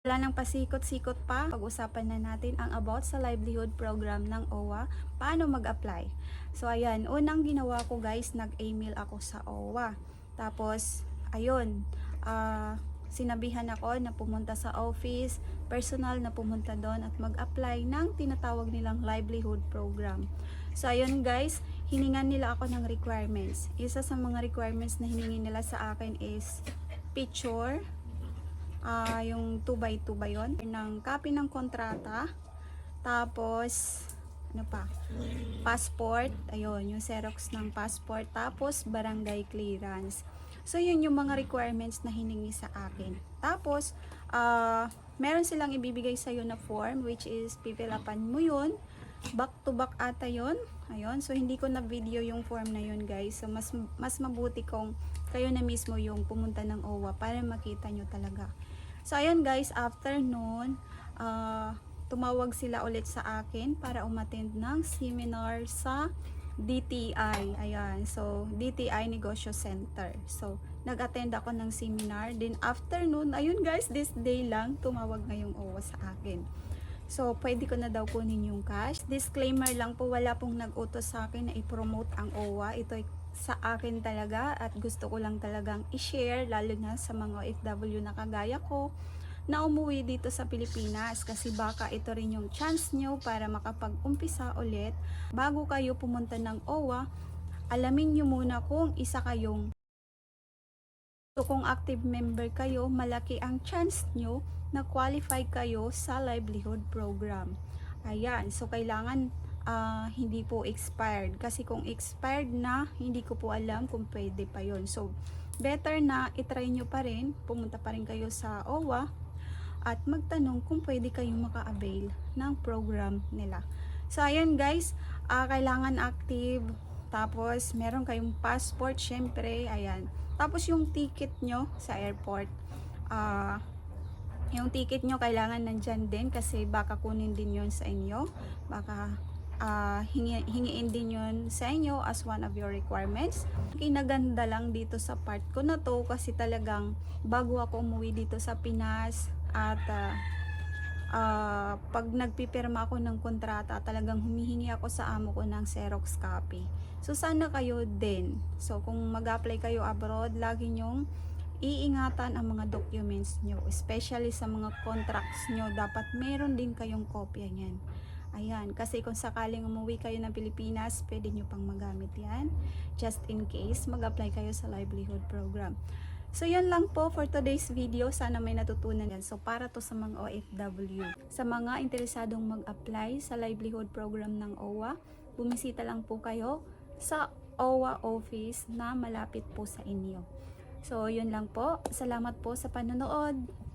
Wala nang pasikot-sikot pa, pag-usapan na natin ang about sa livelihood program ng OWA, paano mag-apply. So ayan, unang ginawa ko guys, nag-email ako sa OWA. Tapos, ayun, ah, sinabihan ako na pumunta sa office, personal na pumunta doon at mag-apply ng tinatawag nilang livelihood program. So ayun guys, hiningan nila ako ng requirements. Isa sa mga requirements na hiningi nila sa akin is picture, ah yung 2x2 ba yun? Ng copy ng kontrata. Tapos, ano pa? Passport. Ayun, yung Xerox ng passport. Tapos, barangay clearance. So, yun yung mga requirements na hiningi sa akin. Tapos, ah meron silang ibibigay sa'yo na form which is pipilapan mo yun. Back to back ata yun. Ayun. So, hindi ko na video yung form na yun guys. So, mas, mas mabuti kung kayo na mismo yung pumunta ng OWA para makita nyo talaga. So, ayun guys, after noon, ah, tumawag sila ulit sa akin para umattend ng seminar sa DTI. Ayan. So, DTI Negosyo Center. So, nag-attend ako ng seminar. Then, after noon, ayun guys, this day lang, tumawag na OWA sa akin. So, pwede ko na daw kunin yung cash. Disclaimer lang po, wala pong nag-utos sa akin na i-promote ang OWA. Ito ay sa akin talaga at gusto ko lang talagang i-share lalo na sa mga OFW na kagaya ko na umuwi dito sa Pilipinas kasi baka ito rin yung chance nyo para makapag-umpisa ulit bago kayo pumunta ng OWA alamin nyo muna kung isa kayong So kung active member kayo, malaki ang chance nyo na qualify kayo sa livelihood program. Ayan, so kailangan ah, hindi po expired. Kasi kung expired na, hindi ko po alam kung pwede pa yon So, better na itry nyo pa rin, pumunta pa rin kayo sa OWA at magtanong kung pwede kayong maka-avail ng program nila. So, ayan guys, ah, kailangan active. Tapos, meron kayong passport, syempre, ayan. Tapos, yung ticket nyo sa airport, ah, yung ticket nyo kailangan nandyan din kasi baka kunin din yon sa inyo. Baka ah, hingi, hingiin din yon sa inyo as one of your requirements. Kinaganda lang dito sa part ko na to kasi talagang bago ako umuwi dito sa Pinas at ah, ah, pag nagpipirma ako ng kontrata, talagang humihingi ako sa amo ko ng Xerox copy. So, sana kayo din. So, kung mag-apply kayo abroad, lagi nyong iingatan ang mga documents nyo. Especially sa mga contracts nyo, dapat meron din kayong kopya niyan. Ayan, kasi kung sakaling umuwi kayo ng Pilipinas, pwede nyo pang magamit yan. Just in case, mag-apply kayo sa livelihood program. So, yun lang po for today's video. Sana may natutunan yan. So, para to sa mga OFW. Sa mga interesadong mag-apply sa livelihood program ng OWA, bumisita lang po kayo sa OWA office na malapit po sa inyo. So, yun lang po. Salamat po sa panonood.